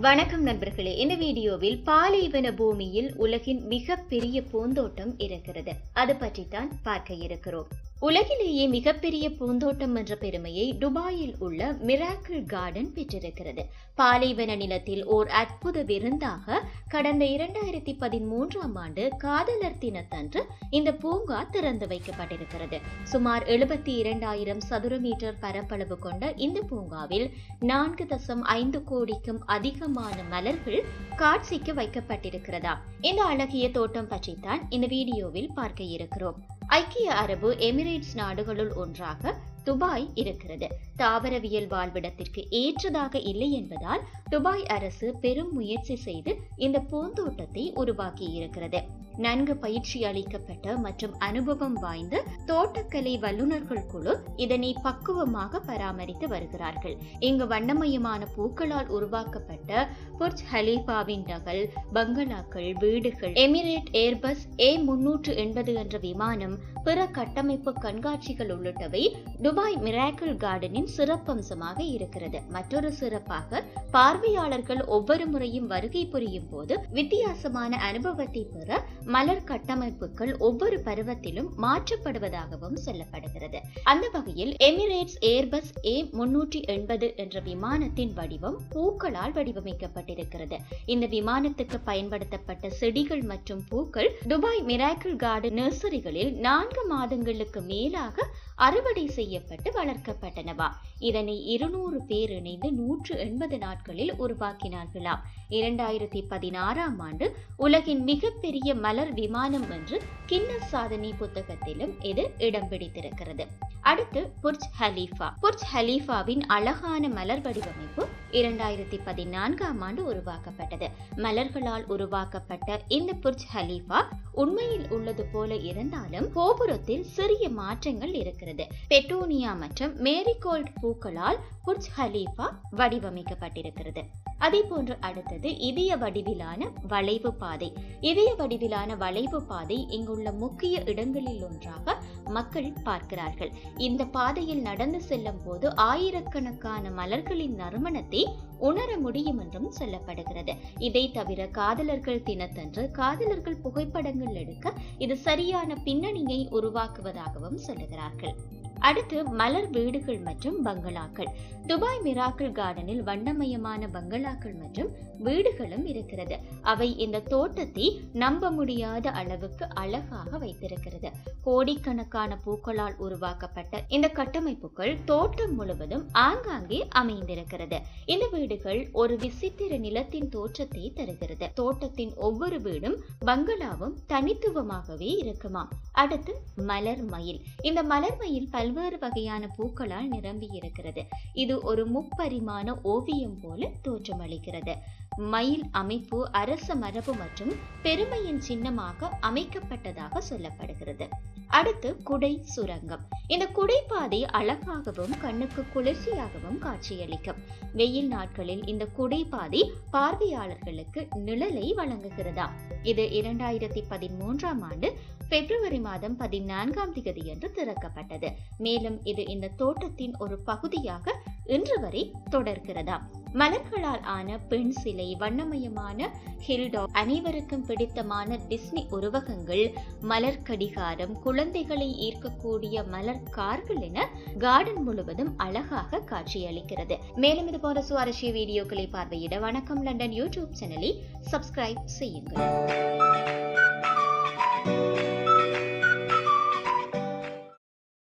வணக்கம் நண்பர்களே. இந்த வீடியோவில் பாலைவன பூமியில் உலகின் மிகப்பெரிய பூந்தோட்டம் இருக்கிறது. அது பற்றி தான் பார்க்க இருக்கிறோம். உலகிலேயே மிகப்பெரிய பூந்தோட்டம் என்ற பெருமையை துபாயில் உள்ள மிராக்கிள் கார்டன் பெற்றிருக்கிறது. பாலைவன நிலத்தில் ஓர் அற்புத விருந்தாக கடந்த இரண்டாயிரத்தி பதிமூன்றாம் ஆண்டு காதலர் தினத்தன்று இந்த பூங்கா திறந்து வைக்கப்பட்டிருக்கிறது. சுமார் எழுபத்தி இரண்டாயிரம் சதுர மீட்டர் பரப்பளவு கொண்ட இந்த பூங்காவில் நான்கு தசம் ஐந்து கோடிக்கும் அதிகமான மலர்கள் காட்சிக்கு வைக்கப்பட்டிருக்கிறதா? இந்த அழகிய தோட்டம் பற்றித்தான் இந்த வீடியோவில் பார்க்க இருக்கிறோம். ஐக்கிய அரபு எமிரேட்ஸ் நாடுகளுள் ஒன்றாக துபாய் இருக்கிறது. தாவரவியல் வாழ்விடத்திற்கு ஏற்றதாக இல்லை என்பதால் துபாய் அரசு பெரும் முயற்சி செய்து இந்த பூந்தோட்டத்தை உருவாக்கி இருக்கிறது நன்கு பயிற்சி அளிக்கப்பட்ட மற்றும் அனுபவம் வாய்ந்த தோட்டக்கலை வல்லுநர்கள் குழு இதனை பக்குவமாக பராமரித்து வருகிறார்கள். இங்கு வண்ணமயமான பூக்களால் உருவாக்கப்பட்ட புர்ஜ் ஹலீஃபாவின் நகல் பங்களாக்கள் வீடுகள் எமிரேட் ஏர்பஸ் ஏ முன்னூற்று எண்பது என்ற விமானம் பிற கட்டமைப்பு கண்காட்சிகள் உள்ளிட்டவை துபாய் மிராக்கிள் கார்டனின் சிறப்பம்சமாக இருக்கிறது. மற்றொரு சிறப்பாக பார்வையாளர்கள் ஒவ்வொரு முறையும் வருகை புரியும் போது வித்தியாசமான அனுபவத்தை பெற மலர் கட்டமைப்புகள் ஒவ்வொரு பருவத்திலும் மாற்றப்படுவதாகவும் சொல்லப்படுகிறது. அந்த வகையில் எமிரேட்ஸ் ஏர்பஸ் ஏ முன்னூற்றி எண்பது என்ற விமானத்தின் வடிவம் பூக்களால் வடிவமைக்கப்பட்டிருக்கிறது. இந்த விமானத்துக்கு பயன்படுத்தப்பட்ட செடிகள் மற்றும் பூக்கள் துபாய் மிராக்கிள் கார்டன் நர்சரிகளில் நான்கு மாதங்களுக்கு மேலாக அறுவடை செய்யப்பட்டு வளர்க்கப்பட்டனவா. இதனை இருநூறு பேர் இணைந்து நூற்று எண்பது நாட்களில் உருவாக்கினார்களாம். இரண்டாயிரத்தி பதினாறாம் ஆண்டு உலகின் மிகப்பெரிய மலர் விமானம் என்று கின்னஸ் சாதனை புத்தகத்திலும் இது இடம் பிடித்திருக்கிறது. அடுத்து புர்ஜ் ஹலீஃபா. புர்ஜ் ஹலீஃபாவின் அழகான மலர் வடிவமைப்பு இரண்டாயிரத்தி பதினான்காம் ஆண்டு உருவாக்கப்பட்டது. மலர்களால் உருவாக்கப்பட்ட இந்த புர்ஜ் ஹலீஃபா உண்மையில் உள்ளது போல இருந்தாலும் கோபுரத்தில் சிறிய மாற்றங்கள் இருக்கிறது. பெட்டோனியா மற்றும் மேரிகோல்ட் பூக்களால் புர்ஜ் ஹலீஃபா வடிவமைக்கப்பட்டிருக்கிறது. அதே போன்று அடுத்தது இதய வடிவிலான வளைவு பாதை. இதய வடிவிலான வளைவு பாதை இங்குள்ள முக்கிய இடங்களில் ஒன்றாக மக்கள் பார்க்கிறார்கள். இந்த பாதையில் நடந்து செல்லும் போது ஆயிரக்கணக்கான மலர்களின் நறுமணத்தை உணர முடியும் என்றும் சொல்லப்படுகிறது. இதை தவிர காதலர்கள் தினத்தன்று காதலர்கள் புகைப்படங்கள் எடுக்க இது சரியான பின்னணியை உருவாக்குவதாகவும் சொல்லுகிறார்கள். அடுத்து மலர் வீடுகள் மற்றும் பங்களாக்கள். துபாய் மிராக்கிள் கார்டனில் வண்ணமயமான பங்களாக்கள் மற்றும் வீடுகளும் இருக்கிறது. அவை இந்த தோட்டத்தை நம்ப முடியாத அளவுக்கு அழகாக வைத்திருக்கிறது. கோடிக்கணக்கான பூக்களால் உருவாக்கப்பட்ட இந்த கட்டமைப்புகள் தோட்டம் முழுவதும் ஆங்காங்கே அமைந்திருக்கிறது. இந்த வீடுகள் ஒரு விசித்திர நிலத்தின் தோற்றத்தை தருகிறது. தோட்டத்தின் ஒவ்வொரு வீடும் பங்களாவும் தனித்துவமாகவே இருக்குமாம். அடுத்து மலர் மயில். இந்த மலர் மயில் பல்வேறு வகையான பூக்களால் நிரம்பி இருக்கிறது. இது ஒரு முப்பரிமாண ஓவியம் போல தோற்றமளிக்கிறது. மயில் அமைப்பு அரச மரபு மற்றும் பெருமையின் சின்னமாக அமைக்கப்பட்டதாக சொல்லப்படுகிறது. அடுத்து குடை சுரங்கம். இந்த குடைப்பாதை அழகாகவும் கண்ணுக்கு குளிர்ச்சியாகவும் காட்சியளிக்கும். வெயில் நாட்களில் இந்த குடைப்பாதை பார்வையாளர்களுக்கு நிழலை வழங்குகிறதா? இது இரண்டாயிரத்தி பதிமூன்றாம் ஆண்டு பிப்ரவரி மாதம் பதினான்காம் தேதி என்று திறக்கப்பட்டது. மேலும் இது இந்த தோட்டத்தின் ஒரு பகுதியாக இன்று வரை தொடர்கிறதா? மலர்களால் ஆன பெண் சிலை வண்ணமயமான ஹில்டாக் அனைவருக்கும் பிடித்தமான டிஸ்னி உருவகங்கள் மலர் கடிகாரம் குழந்தைகளை ஈர்க்கக்கூடிய மலர் கார்கள் என கார்டன் முழுவதும் அழகாக காட்சியளிக்கிறது. மேலும் இது போன்ற சுவாரஸ்ய வீடியோக்களை பார்வையிட வணக்கம். லண்டன் யூடியூப் சேனலை சப்ஸ்கிரைப் செய்யுங்கள்.